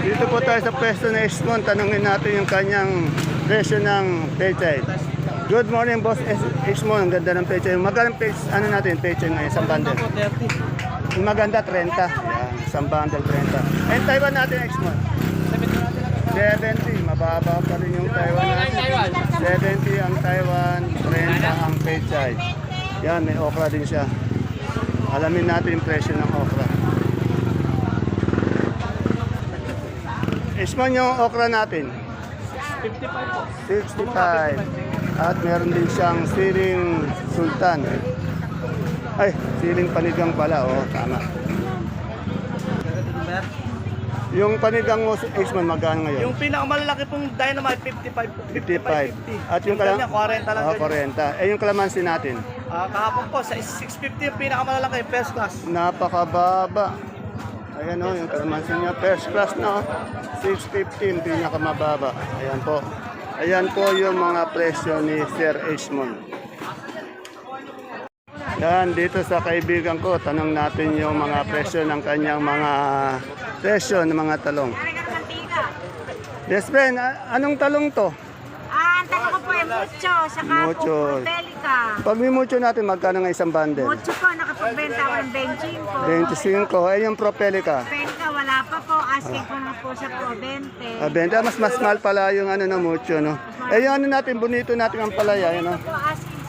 Dito po tayo sa pwesto na Esmon. Tanungin natin yung kanyang presyo ng pechay. Good morning, boss Es- Esmon. Ang ganda ng pechay. Magandang pechay, ano natin, pechay ngayon, isang bundle. po, 30. Yung maganda, 30. Yan, isang bundle, 30. And Taiwan natin, Esmon. 70. Mababa pa rin yung Taiwan natin. 70 ang Taiwan, 30 ang pechay. Yan, may okra din siya. Alamin natin yung presyo ng okra. Isman yung okra natin. 55 po. 65. At meron din siyang siling sultan. Ay, siling panigang pala. Oo, tama. Yung panigang mo, Isman, magkano ngayon? Yung pinakamalaki pong dynamite, 55 po. 55. 50. At yung kalam- Ganyan, 40 lang. Oh, ganyan. 40. Eh, yung kalamansi natin. Ah, kahapon po, sa 650 yung pinakamalaki, first class. Napakababa. Ayan o, yung kalamansi niya. First class na o. 615, pinakamababa. Ayan po. Ayan po yung mga presyo ni Sir Esmond. Yan, dito sa kaibigan ko, tanong natin yung mga presyo ng kanyang mga presyo ng mga talong. Yes, a- anong talong to? Ah, ang tanong ko po ay mucho, saka Mucho. po propelica. Pag may mucho natin, magkano nga isang bundle? Mucho po, nakapagbenta ako ng 25. 25. Eh, yung propelica. Propelica, wala pa po. Asking ko na po sa po, 20. Ah, benta, mas mas mahal pala yung ano na mucho, no? Eh, yung ano natin, bonito natin ang palaya, yun, no? Po, asking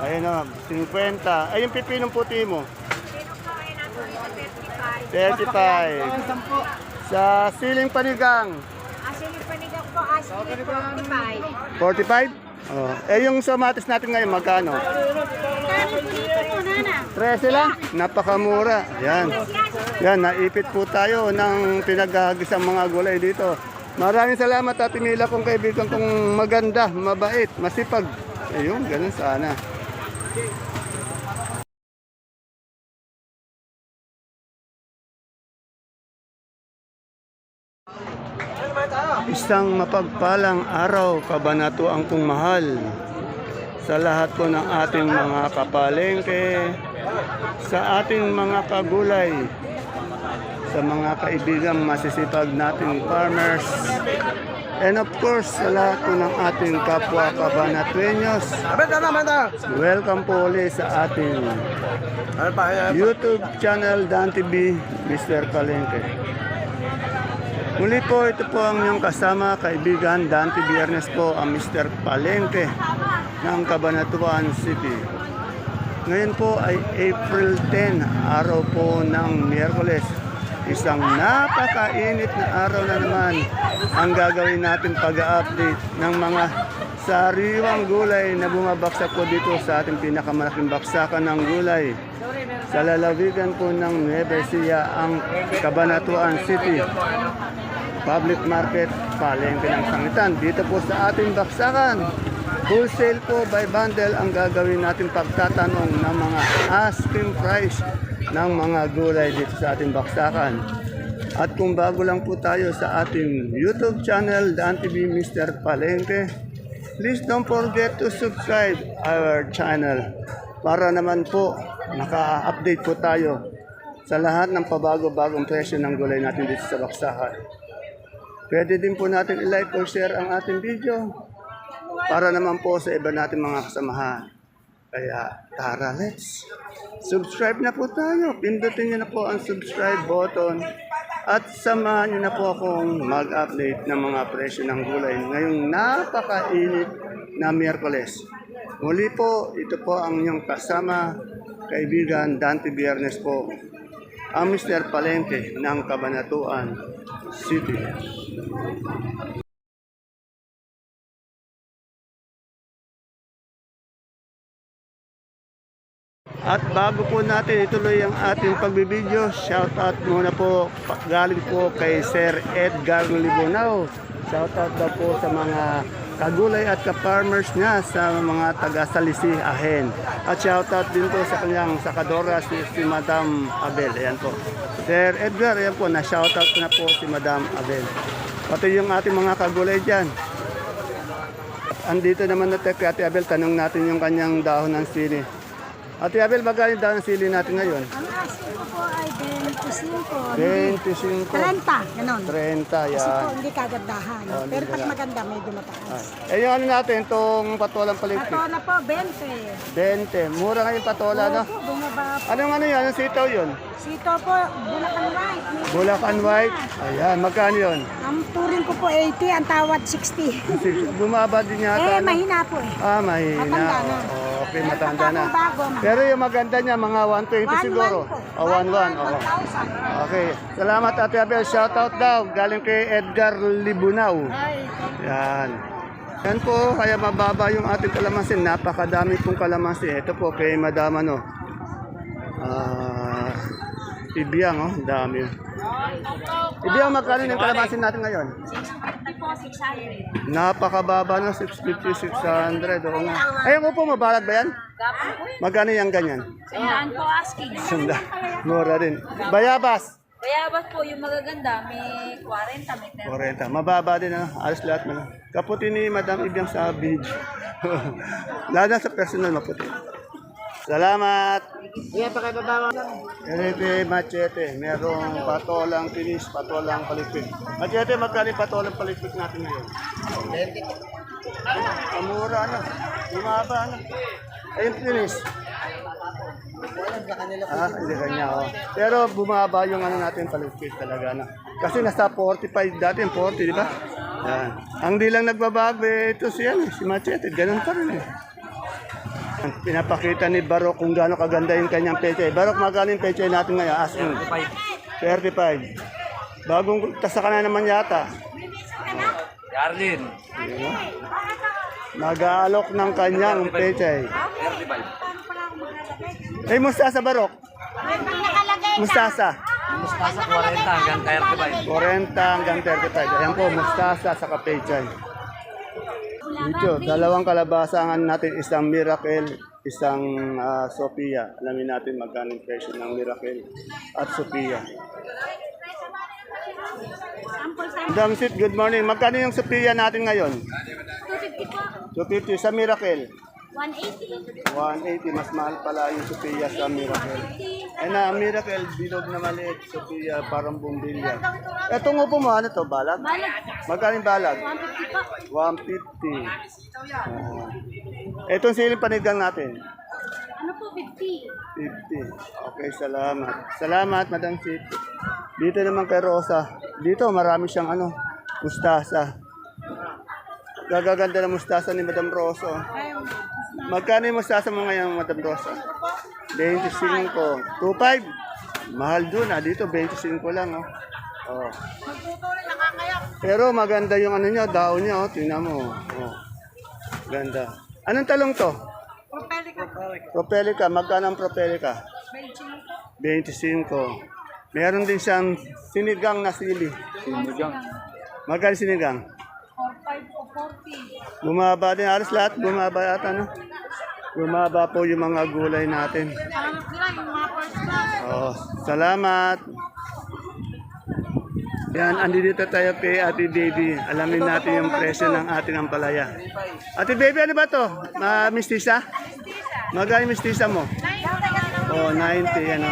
50. Ayun, no, 50. Ay, yung pipinong puti mo, Sino po ay dito 35? 35. Sampo. Sa siling panigang, panigang po, asking 45. 45? Oh. Eh, yung somatis natin ngayon, magkano? Kano po dito po, nana? 13 lang? Napakamura. Yan. Yan, naipit po tayo ng pinaghahagisang mga gulay dito. Maraming salamat at Mila kong kaibigan kong maganda, mabait, masipag. Ayun, ganun sana. Isang mapagpalang araw, kabanatuan kong mahal sa lahat po ng ating mga kapalengke, sa ating mga kagulay, sa mga kaibigang masisipag nating farmers, and of course, sa lahat po ng ating kapwa kabanatuenyos, welcome po ulit sa ating? YouTube channel Dan TV, Mr. Palengke. Muli po, ito po ang inyong kasama, kaibigan, Dante Biernes po, ang Mr. Palengke ng Cabanatuan City. Ngayon po ay April 10, araw po ng Miyerkules. Isang napakainit na araw na naman ang gagawin natin pag-update ng mga sariwang gulay na bumabaksak po dito sa ating pinakamalaking baksakan ng gulay. Sa lalawigan po ng Nueva Ecija, ang Cabanatuan City. Public Market, palengke ng sangitan. Dito po sa ating baksakan, wholesale po by bundle ang gagawin natin pagtatanong ng mga asking price ng mga gulay dito sa ating baksakan. At kung bago lang po tayo sa ating YouTube channel, Dan TV Mr. Palengke, please don't forget to subscribe our channel para naman po naka-update po tayo sa lahat ng pabago-bagong presyo ng gulay natin dito sa baksakan. Pwede din po natin i-like or share ang ating video para naman po sa iba natin mga kasamahan. Kaya tara, let's subscribe na po tayo. Pindutin niyo na po ang subscribe button at samahan niyo na po akong mag-update ng mga presyo ng gulay ngayong napakainit na Miyerkules. Muli po, ito po ang inyong kasama, kaibigan Dante Biernes po, ang Mr. Palente ng Cabanatuan City. At bago po natin ituloy ang ating pagbibideo, shout out muna po galing po kay Sir Edgar Libonao. Shout out daw po sa mga kagulay at ka-farmers niya sa mga taga Salisi Ahen. At shout out din po sa kanyang sakadora si, si Madam Abel. Ayan po. Sir Edgar, ayan po, na-shout out na po si Madam Abel. Pati yung ating mga kagulay dyan. Andito naman na Ate Abel, tanong natin yung kanyang dahon ng sili. Ate Abel, magkano daw ang sili natin ngayon? Ang asking ko po ay 25. 25. 30, ganon. 30, Kasi po, yan. hindi kagandahan. Oh, hindi Pero pag maganda, medyo mataas. Eh, yung ano natin, itong patolang paligpit. Patola po, 20. 20. Mura ngayon patola, no? Opo, bumaba po. Anong ano yun? Anong sitaw yun? Sito po, Bulacan White. Bulacan White. Ayan, magkano yun? Ang turing ko po 80, ang tawad 60. Bumaba din yata. eh, mahina po eh. Ah, mahina. Matanda na. Oo, okay, matanda na. Bago, Pero yung maganda niya, mga 120 siguro. O, 11. Oo. 1,000. Okay. Salamat Ate Abel. Shoutout daw. Galing kay Edgar Libunaw. Yan. Yan po, kaya mababa yung ating kalamansi. Napakadami pong kalamansi. Ito po kay Madam ano. Ah, Ibiyang, oh. Dami. Ibiyang, magkano yung kalamansi natin ngayon? 60 po, 600. Napakababa na, 650, 600. Oo nga. Ayun po, mabalag ba yan? Magkano yung ganyan? Sandaan po asking. Sunda. Mura din. Bayabas. Bayabas po yung magaganda, may 40, may 30. 40. Mababa din ano. Alas lahat mo. Kaputi ni Madam Ibiang sa. Lalo na sa personal maputi. Salamat. Yan pa kayo baba. Ito machete. Merong patolang tinis, patolang palikpik. Machete, magkano patolang palikpik natin ngayon? 20. Kamura na. Bumaba na. Ayun tinis. Ah, hindi kanya oh. Pero bumaba yung ano natin palikpik talaga na. Kasi nasa 45 dati, 40, di ba? Yan. Ang di lang nagbabago eh, ito si, ano, si Machete, ganun pa rin eh. Pinapakita ni Barok kung gaano kaganda yung kanyang peche. Barok, magkano yung peche natin ngayon? Asking. 35. Bagong tasa ka na naman yata. Yarlin. Yun? Nag-aalok ng kanyang peche. Eh, mustasa Barok? Mustasa. Mustasa 40 hanggang 35. 40 hanggang 35. Ayan po, mustasa sa kapechay. Dito, dalawang kalabasa ang ano natin, isang Miracle, isang ah, Sophia. Alamin natin magkano yung presyo ng Miracle at Sophia. Damsit, good morning. Magkano yung Sophia natin ngayon? 250 po, 250 sa Miracle. 180. 180, mas mahal pala yung Sophia sa Miracle. Ay na, Miracle, bilog na maliit. Sophia, parang bumbilya. Etong upo mo, ano to, balag? Balag, Magkano balag? 150 po. 150. Ah. Itong siling panigang natin. Ano po, 50? 50. Okay, salamat. Salamat, Madam Sit. Dito naman kay Rosa. Dito, marami siyang ano, mustasa. Gagaganda ng mustasa ni Madam Rosa. Oh. Magkano yung mustasa mo ngayon, Madam Rosa? 25. 25? Mahal dun ah. Dito, 25 lang. Oh. Oh. Pero maganda yung ano nyo, daon nyo. Oh. Tingnan mo. Oh. Ganda. Anong talong to? Propelica. Magkano ang propelica? 25. Meron din siyang sinigang na sili. Sinigang. Magkano sinigang? 45 o 40. Bumaba din. Alas lahat bumaba yata, no? Bumaba po yung mga gulay natin. Oh, salamat. Yan, andito tayo kay Ate Baby. Alamin natin yung presyo ng ating ampalaya. Ate Baby, ano ba to? Ma mistisa? Magkano mistisa mo? Oh, 90 ano.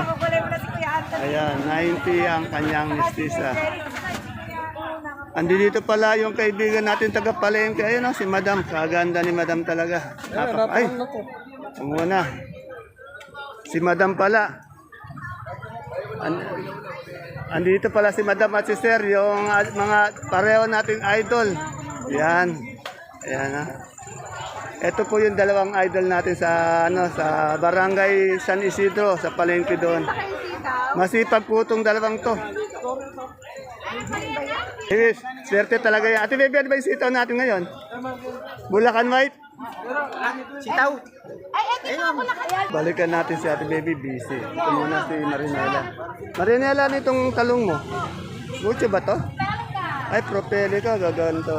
Ayan, 90 ang kanyang mistisa. Andi dito pala yung kaibigan natin taga Palengke. Ayun oh, si Madam. Kaganda ni Madam talaga. Napak Ay, muna. Si Madam pala. An andito pala si Madam at si Sir, yung mga pareho nating idol. Yan. Ayan ha. Ito po yung dalawang idol natin sa ano sa Barangay San Isidro sa Palengke doon. Masipag po itong dalawang to. Yes, swerte talaga yan. Ate Bebe, ano ba yung sitaw natin ngayon? Bulacan White? Sitaw. Balikan natin si Ate Baby, busy. Ito muna si Marinela. Marinela, ano itong talong mo? Mucho ba to? Ay, propelica, gaganto.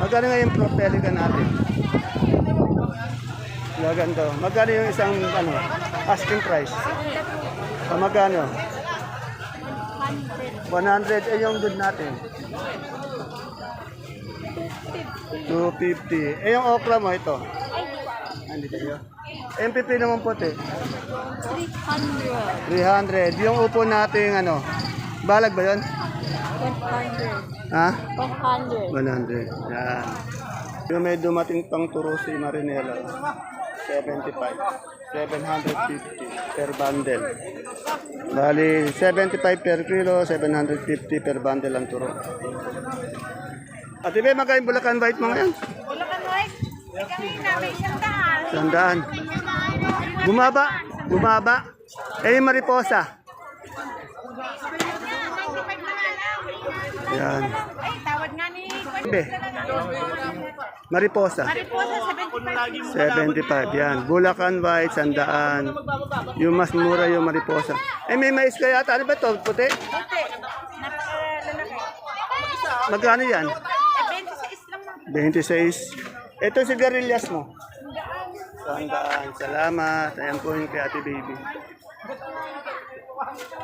Magkano nga yung propelica natin? Gaganto. Magkano yung isang, ano, asking price? Ah, magkano? 100 eh yung good natin. 250. Eh yung okra mo ito. Andito yun. MPP naman puti. 300. 300. Yung upo nating ano, balag ba yun? 100. Ha? 100. 100. Yan. Yung may dumating pang turo si Marinela. 75. 750 per bundle. Bali, 75 per kilo, 750 per bundle ang turo. At iba, magkain Bulacan White mo ngayon? Bulacan White. Kami namin isang daan. Sandaan. Bumaba. Bumaba. Eh, mariposa. Yan. Ay, tawad nga ni Be. Mariposa. Mariposa, 75. 75, yan. Bulacan White, sandaan. Yung mas mura yung mariposa. Eh, may mais kaya ata. Ano ba ito? Puti? Puti. Magkano yan? Eh, 26 lang 26. naman. Ito sigarilyas mo. Sandaan. Salamat. Ayan po yung kay Ate Baby.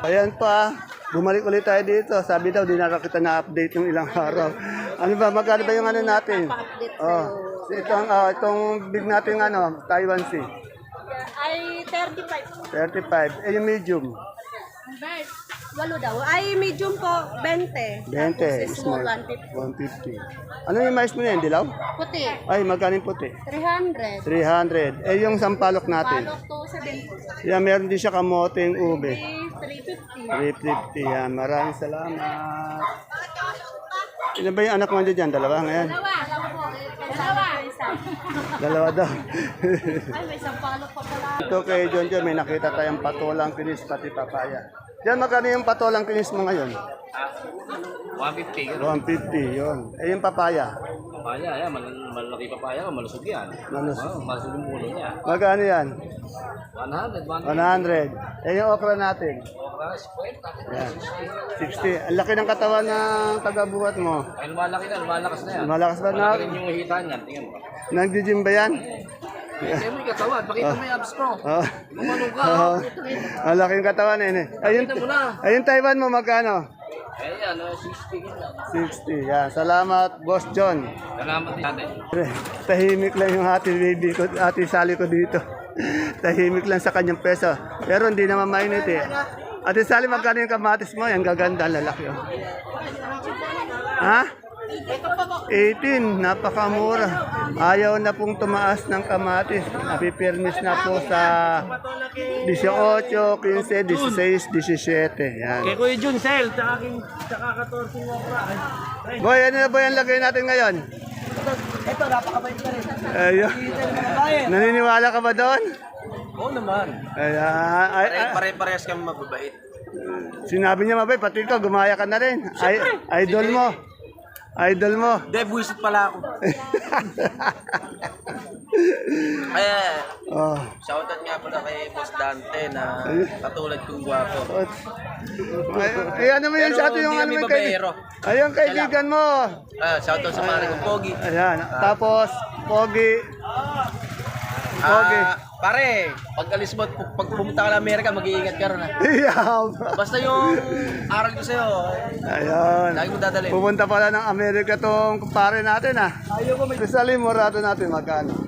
Ayan pa. Bumalik ulit tayo dito. Sabi daw, di na kita na-update yung ilang araw. Ano ba? Magkano ba yung ano natin? Oh. Ito ang, ah, itong big natin ano, Taiwan Sea. Ay, 35. 35. Eh, yung medium. Walo daw. Ay, medium po, 20. 20. small, Small. 150. Ano yung mais mo na yun? Dilaw? Puti, Ay, magkano yung puti? 300. 300. Eh, yung sampalok natin. Palok to 70. Yan, meron din siya kamoteng ube. 350. 350. Yan, maraming salamat. Ilan ba yung anak mo dyan? Dalawa ngayon? Dalawa. Dalawa po. Dalawa. Isa. Dalawa daw. Ay, may isang palok pa pala. Ito kay John John, may nakita tayong patolang kinis pati papaya. Diyan, magkano yung patolang kinis mo ngayon? 150. 150, yun. Eh, yung papaya? Papaya, yan. Mal malaki papaya, malusog yan. Malusog. Oh, malusog yung puno niya. Magkano yan? 100, 100. 100. Eh, yung okra natin? Okra, 50. Yan. 60. Ang laki ng katawan ng tagabuhat mo. Ay, lumalaki na, lumalakas na yan. Malakas ba na? Malaki rin yung hitaan yan. Tingnan mo. Nagdi-gym ba yan? Kaya mo yung katawan. Pakita mo yung abs ko. Oh. Gumanong ka. Oh. Ang laking katawan eh. Ayun, mo na. ayun Taiwan mo magkano? Eh, yan. oh, 60 yun. 60. Yan. Salamat, Boss John. Salamat natin. Tahimik lang yung ate baby ko, ate Sally ko dito. Tahimik lang sa kanyang peso. Pero hindi naman mainit eh. Ate Sally, magkano yung kamatis mo? Yung gaganda, lalaki. Oh. Ha? 18, napakamura. Ayaw na pong tumaas ng kamatis. Napipirmis na po sa 18, 15, 16, 17. Yan. Kay Kuya Jun, Sel, tsaka, king, tsaka 14 mo okra. Ay, Boy, ano na ba yung lagay natin ngayon? Ito, napakabait ka rin. Ayun. Naniniwala ka ba doon? Oo naman. Ayan. Ay, ay, Pare-parehas kami mababait. sinabi niya mabay, pati ikaw, gumaya ka na rin. Ay, idol mo. Idol mo. Deb, wisit pala ako. Kaya, Oh. shoutout nga pala kay Boss Dante na katulad kong gwapo. Ay, ay, ano mo yan Pero sa atin yung hindi ano kami mo kay... babaero. Ayun, kaibigan mo. Ah, shoutout sa pare kong Pogi. Ayan. Tapos, Pogi. Pogi. Pare, pag alis mo, pag pumunta ka ng Amerika, mag-iingat ka rin. ah. Iyaw. Basta yung aral ko sa'yo, Ayun. lagi mo dadalhin. Pupunta pala ng Amerika tong kumpare natin ah. Ayaw ko may... Rizali, morado natin magkano?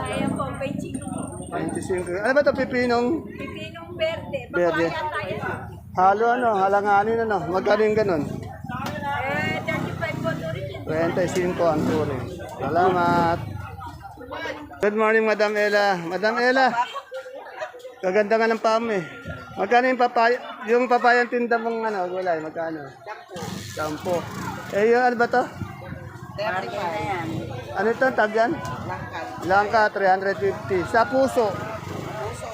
Ayan po, 25. 25. Ano ba ito, pipinong? Pipinong verde. Verde. Papaya tayo. Halo ano, halanganin ano. Magkano yung ganun? Eh, 35 po rin. 25 ang turing. Salamat. Good morning, Madam Ella. Madam Ella, kaganda nga ng pam eh. Magkano yung papaya, yung papayang tinda mong ano, gulay, magkano? Sampo. Eh, yung ano ba to? Ano ito, tag yan? Langka. 350. Sa puso? Puso,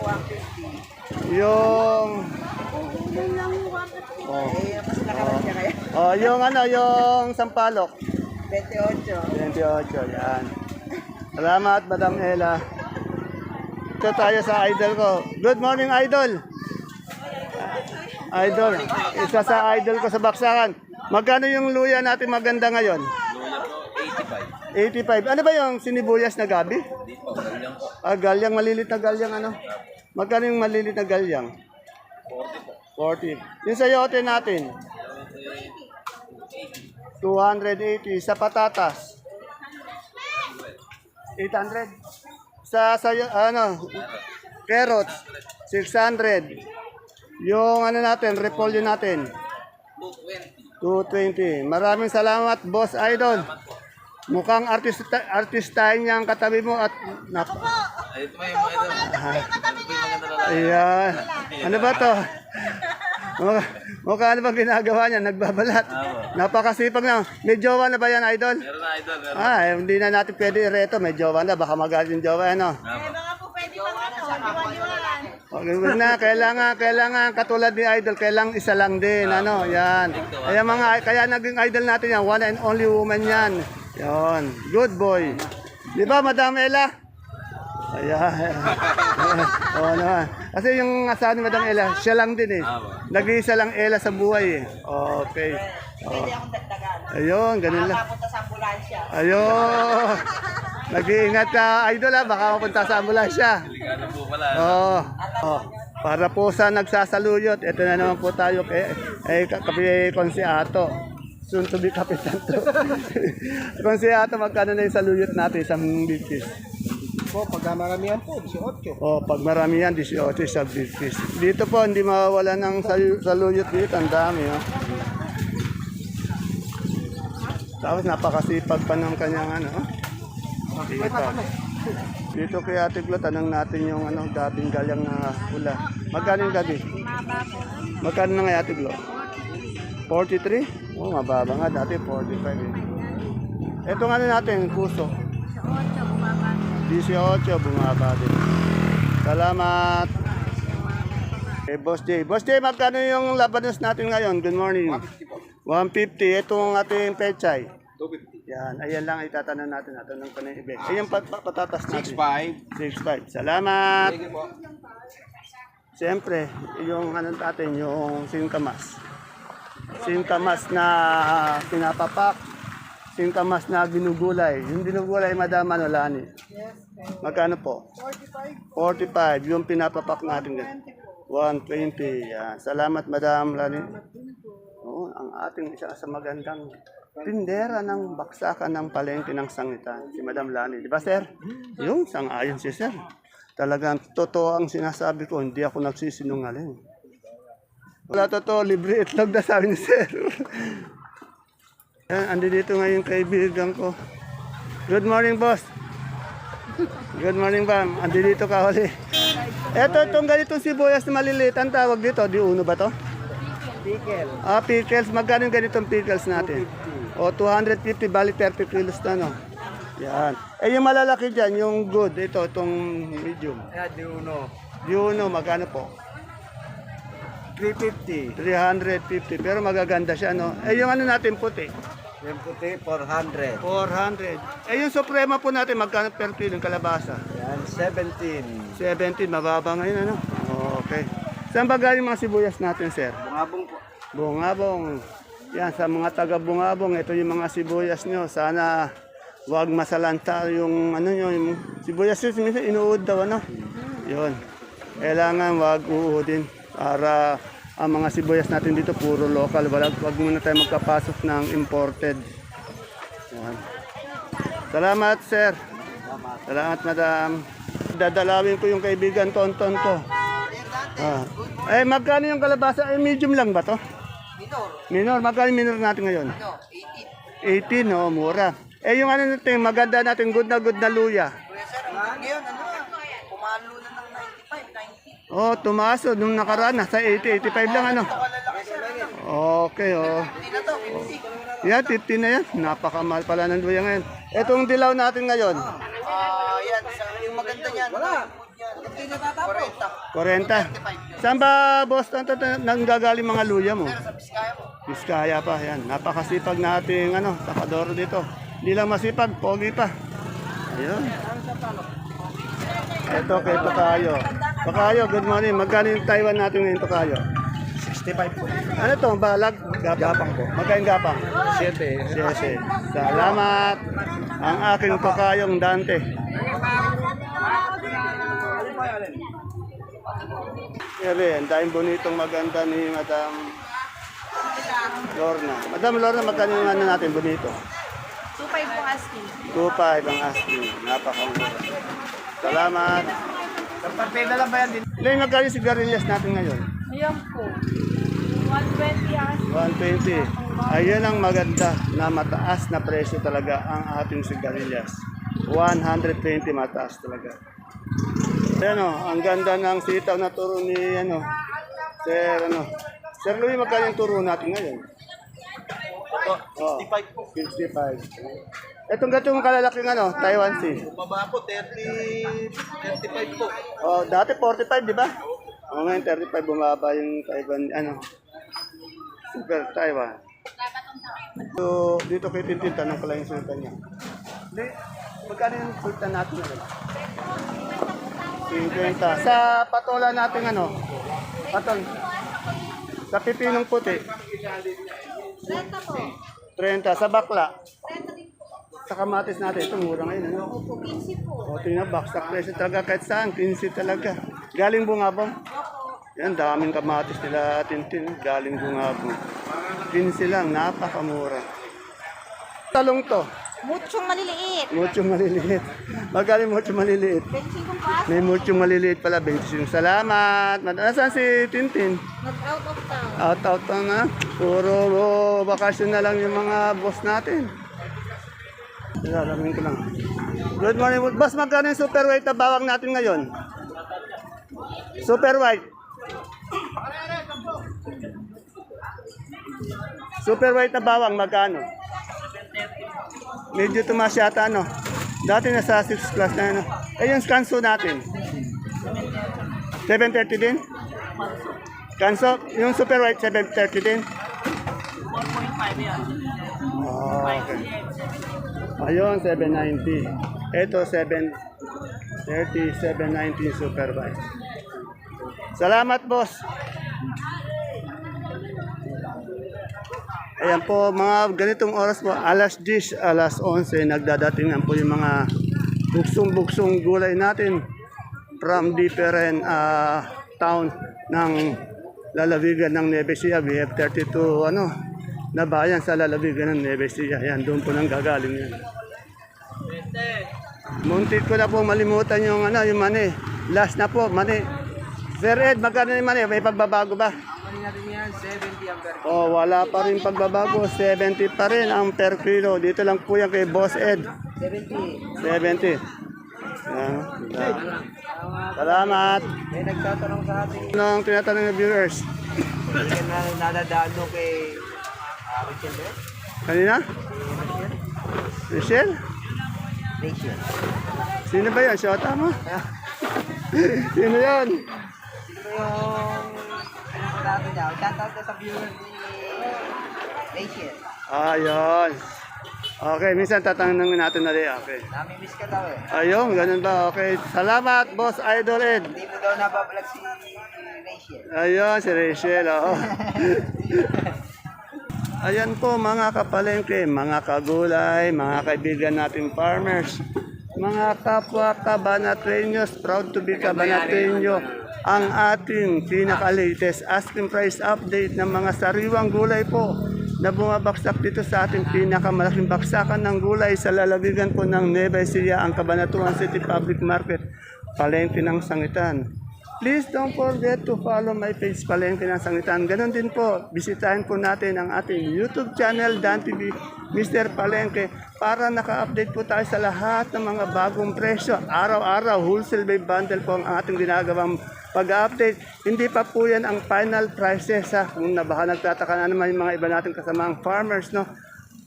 150. Yung... Oh. Oh, yung ano, yung sampalok? 28. 28, yan. Salamat, Madam Ella. Ito tayo sa idol ko. Good morning, idol. Idol. Isa sa idol ko sa Baksakan. Magkano yung luya natin maganda ngayon? 85. Ano ba yung sinibuyas na gabi? Ah, galyang, malilit na galyang ano? Magkano yung malilit na galyang? 40 Yung sayote natin? 280. Sa patatas? 800. Sa, sa ano, carrots, 600. Yung ano natin, repolyo natin, 220. Maraming salamat, Boss Idol. Mukhang artista, artistahin niya ang katabi mo at nap Ay, ito may mga Ayan. Ano ba to? Mukha, mukha ano ba ginagawa niya? Nagbabalat. Napakasipag na. May jowa na ba yan, Idol? Meron na idol. Meron. Ah, eh, hindi na natin pwede ireto. May jowa na. Baka magalit yung jowa, ano? Okay, wag na, kailangan, kailangan, katulad ni Idol, kailangan isa lang din, ano, yan. Kaya mga, kaya naging idol natin yan, one and only woman yan. Yan, good boy. Di ba, Madam Ella? Ayan. Oo naman. Kasi yung asawa ni Madam Ella, siya lang din eh. Nag-iisa lang Ella sa buhay eh. Okay. Oh. Ayun, ganun lang. Punta sa ambulansya. Ayun. Nag-iingat ka, idol ha, baka mapunta sa ambulansya. Ano po pala. Oo. Oh. Para po sa nagsasaluyot, ito na naman po tayo kay eh, kapi konsiato. Soon to be kapitan to. konsiato, magkano na yung saluyot natin, isang bigkis? Po, pagka maramihan po, 18. O, pag marami yan, 18 sa bigkis. Dito po, hindi mawawala ng salu- saluyot dito, ang dami. Oh. Tapos napakasipag pa ng kanyang ano. Oh. Dito. Dito kay Ate Glo, tanong natin yung ano, gabing galyang na pula. Magkano yung gabi? Magkano na nga Ate Glo? 43? Oh, mababa nga. Dati 45 eh. Ito nga na natin, puso. 18, bumaba din. Salamat. Eh, Boss J. Boss J, magkano yung labanos natin ngayon? Good morning. 150. Itong ating pechay. 250. Yan. Ayan lang itatanong natin. Natanong ko na yung iba. Ayan pat pat- patatas natin. 6.5. 6.5. Salamat. Siyempre, yung ano natin, yung singkamas. Singkamas na pinapapak. Singkamas na binugulay. Yung binugulay, Madam ano, Lani? Magkano po? 45. 45. Yung pinapapak natin. yan. 120. Yan. Salamat, Madam Lani. Oo, ang ating isa sa magandang tindera ng baksakan ng palengke ng sangitan, si Madam Lani. Di ba, sir? Yung sang-ayon si sir. Talagang totoo ang sinasabi ko, hindi ako nagsisinungaling. Wala totoo, libre itlog na sabi ni sir. Yan, andi dito ngayon kaibigan ko. Good morning, boss. Good morning, ma'am. Andi dito ka uli. Eto, itong ganitong sibuyas na maliliit, ang tawag dito, di uno ba to? Pickle. Ah, pickles. Magkano yung ganitong pickles natin? O, 250, bali 30 kilos na, no? Yan. Eh, yung malalaki dyan, yung good, ito, itong medium. Kaya di uno. Yung uno, magkano po? 350. 350, pero magaganda siya, no? Eh, yung ano natin, puti? Yung puti, 400. 400. Eh, yung suprema po natin, magkano per kilo yung kalabasa? Yan, 17. 17, mababa ngayon, ano? Okay. Saan ba galing mga sibuyas natin, sir? Bungabong po. Bungabong. Yan, sa mga taga Bungabong, ito yung mga sibuyas nyo. Sana wag masalanta yung ano nyo, yung sibuyas nyo, minsan inuud daw, ano? Yun. Kailangan wag uudin para ang mga sibuyas natin dito puro local. Wag, wag muna tayo magkapasok ng imported. Yan. Salamat, sir. Salamat, madam. Dadalawin ko yung kaibigan Tonton ko. Ah. Eh, magkano yung kalabasa? Eh, medium lang ba to? Minor. Minor. Magkano yung minor natin ngayon? 18. 18, oh, mura. Eh, yung ano natin, maganda natin, good na good na luya. Ngayon, ano? Pumalo na ng 95, 90. Oh, tumaas oh, nung nakaraan, nasa 80, 85 lang ano. Okay, oh. Yan, 50 na yan. Napakamahal pala ng luya ngayon. Etong dilaw natin ngayon, Ah, yan. sa- Yung maganda niyan. Wala. Hindi natatapos. 40. Saan ba, boss, nang nanggagaling mga luya mo? Sa Biskaya po. Biskaya pa, yan. Napakasipag nating ano, takadoro dito. Hindi lang masipag, pogi pa. Ayun. Ito kay Tokayo. Tokayo, good morning. Magkano yung Taiwan natin ngayon, Tokayo? 65 po. Ano to, balag? Gapang po. Magkano gapang? 7. Siyete. Salamat. Ang aking Tokayong Dante. Ere, ang daming bonitong maganda ni Madam Lorna. Madam Lorna, magkano yung ano natin bonito? 2.5 po asking. 2.5 ang asking. Napakamura. Salamat. Sa partida lang ba yan din? Ngayon, magkano yung sigarilyas natin ngayon? Ayan po. 120 yan. 120. Ayun ang maganda na mataas na presyo talaga ang ating sigarilyas. 120 mataas talaga. Ayan o, ang ganda ng sitaw na turo ni ano, Sir ano. Sir Louis, magkano yung turo natin ngayon? Oh, 65 po. 65. Itong gatong kalalaking ano, Taiwan Sea. Baba po, 30, 35 po. Oh, dati 45, di ba? Oh, ngayon 35 bumaba yung Taiwan ano. Super Taiwan. So, dito kay Tintin, tanong ko lang yung sultan niya. Hindi, magkano yung sultan natin ngayon? 50. Sa patola natin ano? Patol. Sa pipinong puti. 30 po. 30. Sa bakla. Sa kamatis natin, ito mura ngayon. Ano? Opo, 15 po. O, tingnan, baksak presyo talaga kahit saan, 15 talaga. Galing bungabong. Yan, daming kamatis nila tintin, galing bungabong. 15 lang, napakamura. Talong to, Muchong maliliit. muchong maliliit. Magaling muchong maliliit. 25 po as. May muchong maliliit pala, 25. Salamat. Nasaan si Tintin? Nag-out of town. Out, out pa na. Puro oh, bakasyon na lang yung mga boss natin. Ilalamin ko lang. Good morning. Boss, magkano yung super white na bawang natin ngayon? Super white. Super white na bawang, magkano? Medyo tumas yata, ano? Dati nasa 6 plus na, ano? Eh, yung scanso natin? 730 din? Kanso, yung super white 730 din? 4.5 yan. Oh, okay. Ayun, 790. Ito, 730, 790 super white. Salamat, boss. Ayan po, mga ganitong oras po, alas 10, alas 11, nagdadatingan po yung mga buksong-buksong gulay natin from different uh, town ng lalawigan ng Nevesia. We have 32 ano, na bayan sa lalawigan ng Nevesia. Yan, doon po nang gagaling yan. Muntik ko na po malimutan yung ano, yung mani. Last na po, mani. Sir Ed, magkano yung mani? May pagbabago ba? Natin yan, 70 ang per. Oh, wala pa rin pagbabago. 70 pa rin ang per kilo. Dito lang po yan kay Boss Ed. 70. 70. Yan. Salamat. May nagtatanong sa atin. Anong tinatanong ng viewers? Hindi na nadadaan mo kay uh, Rachel ba? Kanina? Michelle? Rachel. Sino ba yan? Shota mo? Sino yan? Ito yung ano niya. Shoutout na sa viewer ni Rachel. Ayun. Okay, minsan tatanungin natin na rin. Okay. Nami-miss ka daw eh. Ayun, ganun ba? Okay. Salamat, Boss Idol Ed. Hindi mo daw nabablog si Rachel. Ayun, si Rachel, oo. Ayan po mga kapalengke, mga kagulay, mga kaibigan nating farmers, mga kapwa kabanatrenyos, proud to be kabanatrenyo, ang ating pinaka-latest asking price update ng mga sariwang gulay po na bumabaksak dito sa ating pinakamalaking baksakan ng gulay sa lalawigan po ng Nueva Ecija, ang Cabanatuan City Public Market, palengke ng sangitan. Please don't forget to follow my page Palengke ng Sangitan. Ganon din po, bisitahin po natin ang ating YouTube channel, Dan TV, Mr. Palengke, para naka-update po tayo sa lahat ng mga bagong presyo. Araw-araw, wholesale by bundle po ang ating ginagawang pag-update. Hindi pa po yan ang final prices ha. Kung na baka nagtataka na naman yung mga iba nating kasamang farmers, no?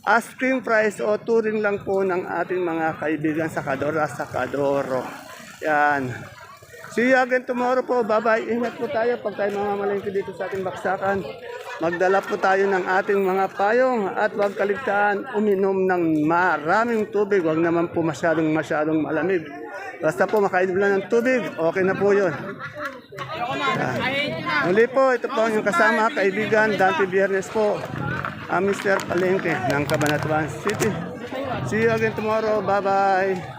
Asking price o turing lang po ng ating mga kaibigan sa Kadora sa Kadoro. Yan. See you again tomorrow po. Bye-bye. Ingat po tayo pag tayo mamamalingki dito sa ating baksakan. Magdala po tayo ng ating mga payong at huwag kaligtaan uminom ng maraming tubig. Huwag naman po masyadong masyadong malamig. Basta po makainom lang ng tubig, okay na po yun. Yan. Muli po, ito po yung kasama, kaibigan, Dante Biernes po, ang Mr. Palengke ng Cabanatuan City. See you again tomorrow. Bye-bye.